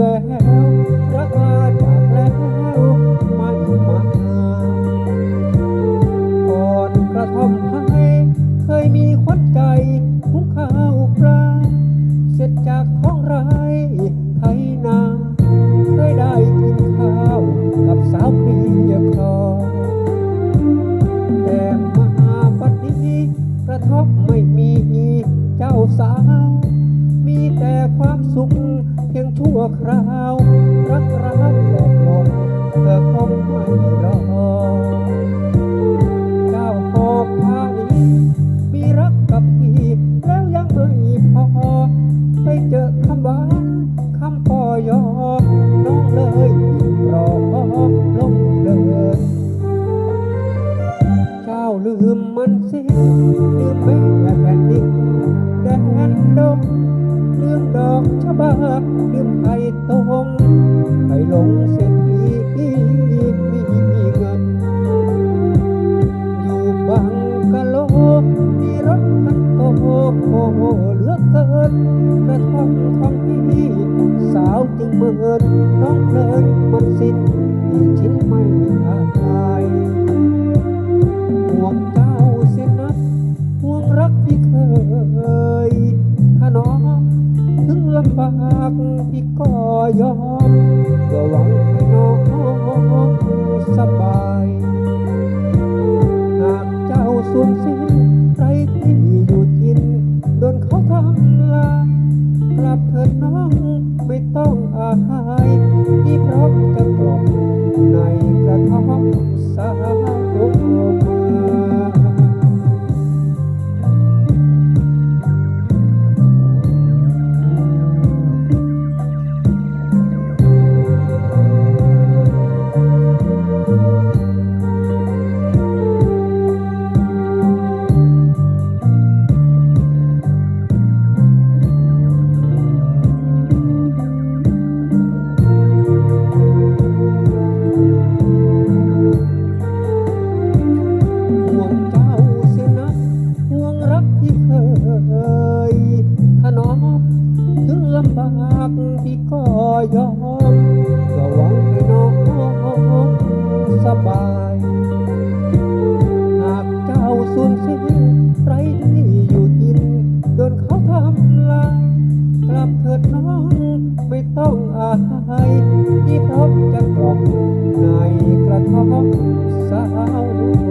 แววรักลาจากแล้วไม่มาก่อนกระท่อมให้เคยมีขวัญใจหุงข้าวปลาเสร็จจากท้องไร่ไทยนาเคยได้กินข้าวกับสาวเพรียครอแต่มาปัดนี้กระทบไม่มีเจ้าสาว มีแต่ความสุข เพียงชั่วคราว รักรักแหลกลงเธอคงไม่รอเจ้าหอบผ้านี้มีรักกับพี่แล้วยังไม่พอไปเจอคำหวานคำปอยอน้องเลยรอลงเดินเจ้าลืมมันสิลืมแม่แผ่นดินแดนดงืมดอกชะบาลืมไผ่ตรงไปหลงเศรษฐีมีมีเงิน อยู่บังกะโลมีรถคันโตโอ้โหเหลือเกินกระท่อมของพี่สาวจึงเมินน้องเพลินมันสิ้นำบากพี่ก็ยอมเพื่อหวังให้น้องสบาย หากเจ้าสูญสิ้นไรที่อยู่จินโดนเขาทำลาย กลับเถิดน้องไม่ต้องอาฆา ยนักห่วงรักที่เคยถ้าน้องถึงลำบากพี่ก็ยอม น้องไม่ต้องอายที่พบจะกลบในกระท้องสาว